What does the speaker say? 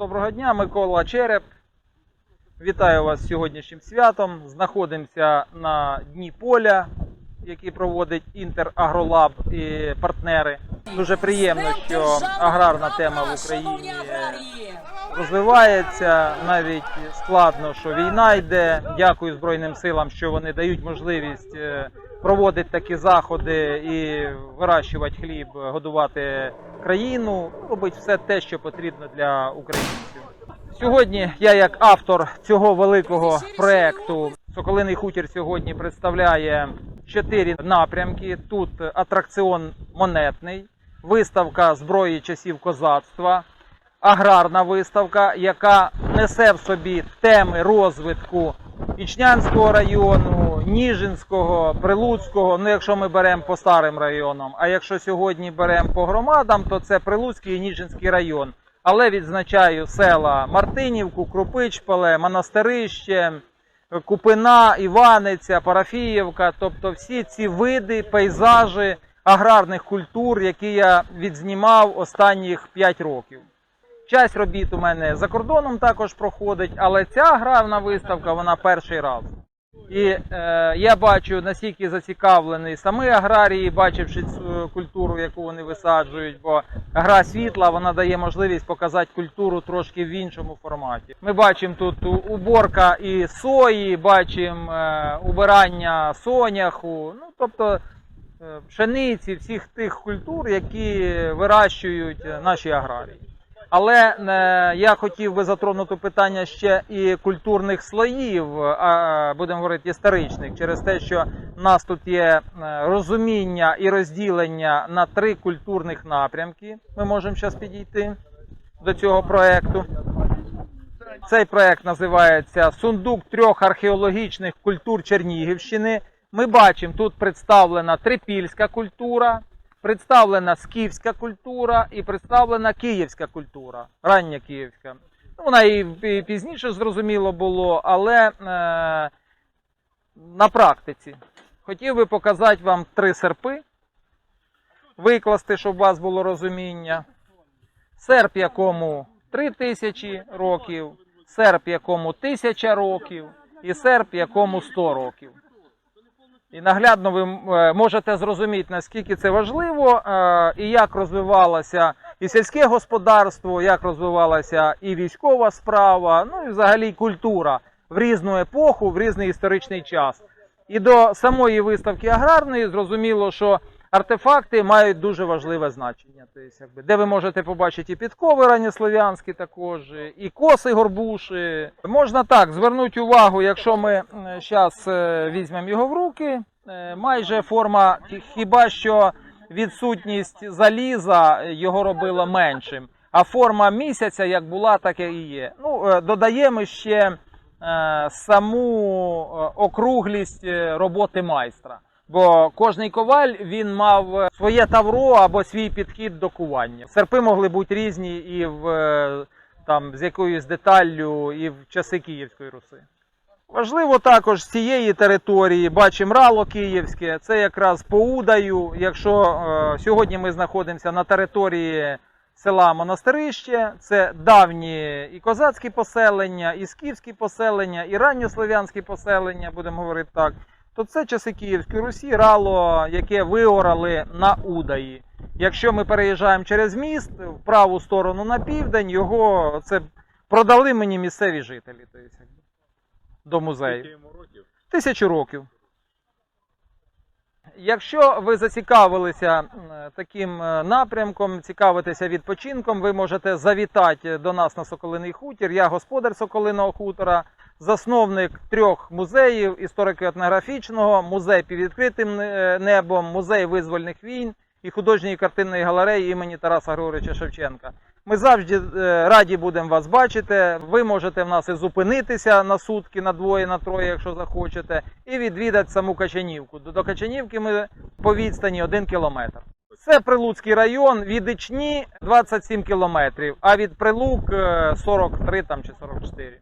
Доброго дня, Микола Череп. Вітаю вас з сьогоднішнім святом. Знаходимося на дні поля, який проводить Інтерагролаб і партнери. Дуже приємно, що аграрна тема в Україні розвивається. Навіть складно, що війна йде. Дякую Збройним силам, що вони дають можливість е, проводити такі заходи і вирощувати хліб, годувати країну, робити все те, що потрібно для українців. Сьогодні я, як автор цього великого проекту, Соколиний хутір сьогодні представляє чотири напрямки. Тут атракціон монетний, виставка зброї часів козацтва, аграрна виставка, яка несе в собі теми розвитку Ічнянського району, Ніжинського, Прилуцького. Ну, якщо ми беремо по старим районам. А якщо сьогодні беремо по громадам, то це Прилуцький і Ніжинський район. Але відзначаю села Мартинівку, Крупичпале, Монастирище, Купина, Іваниця, Парафіївка, тобто всі ці види, пейзажі аграрних культур, які я відзнімав останніх 5 років. Часть робіт у мене за кордоном також проходить, але ця аграрна виставка вона перший раз. І е, я бачу, наскільки зацікавлений самі аграрії, бачивши цю культуру, яку вони висаджують, бо гра світла вона дає можливість показати культуру трошки в іншому форматі. Ми бачимо тут уборка і сої, бачимо е, убирання соняху, ну тобто е, пшениці, всіх тих культур, які вирощують е, наші аграрії. Але е, я хотів би затронути питання ще і культурних слоїв, а будемо говорити історичних, через те, що в нас тут є е, розуміння і розділення на три культурних напрямки. Ми можемо зараз підійти до цього проекту. Цей проект називається Сундук трьох археологічних культур Чернігівщини. Ми бачимо, тут представлена трипільська культура, представлена скіфська культура і представлена київська культура, рання київська. Ну, Вона і пізніше зрозуміло було, але е, на практиці хотів би показати вам три серпи, викласти, щоб у вас було розуміння. Серп, якому 3 тисячі років, серп, якому 1000 років, і серп, якому 100 років. І наглядно ви е, можете зрозуміти, наскільки це важливо, е, і як розвивалося і сільське господарство, як розвивалася і військова справа, ну і взагалі культура в різну епоху, в різний історичний час. І до самої виставки аграрної зрозуміло, що артефакти мають дуже важливе значення. Тобто, якби, де ви можете побачити і підкови ранньослов'янські також, і коси горбуші. Можна так звернути увагу, якщо ми зараз візьмемо його в руки, е, майже форма хіба що відсутність заліза його робила меншим. А форма місяця як була, так і є. Ну, е, додаємо ще е, саму е, округлість е, роботи майстра. Бо кожний коваль він мав е, своє тавро або свій підхід до кування. Серпи могли бути різні і в е, там з якоюсь деталлю, і в часи Київської Руси. Важливо також з цієї території бачимо рало київське. Це якраз по Удаю. Якщо е, сьогодні ми знаходимося на території села Монастирище, це давні і козацькі поселення, і скіфські поселення, і ранньослов'янські поселення, будемо говорити так. То це часи Київської Русі, рало, яке виорали на Удаї. Якщо ми переїжджаємо через міст в праву сторону на південь, його це продали мені місцеві жителі. До музею. Тисячу років. Якщо ви зацікавилися таким е, напрямком, цікавитеся відпочинком, ви можете завітати до нас на Соколиний хутір. Я господар Соколиного хутора, засновник трьох музеїв історико-етнографічного, музей під відкритим е, небом, музей визвольних війн і художньої картинної галереї імені Тараса Григоровича Шевченка. Ми завжди е, раді будемо вас бачити. Ви можете в нас і зупинитися на сутки, на двоє, на троє, якщо захочете, і відвідати саму Качанівку. До Качанівки ми по відстані 1 кілометр. Це Прилуцький район, від Ічні 27 кілометрів, а від Прилук е, 43 там, чи 44.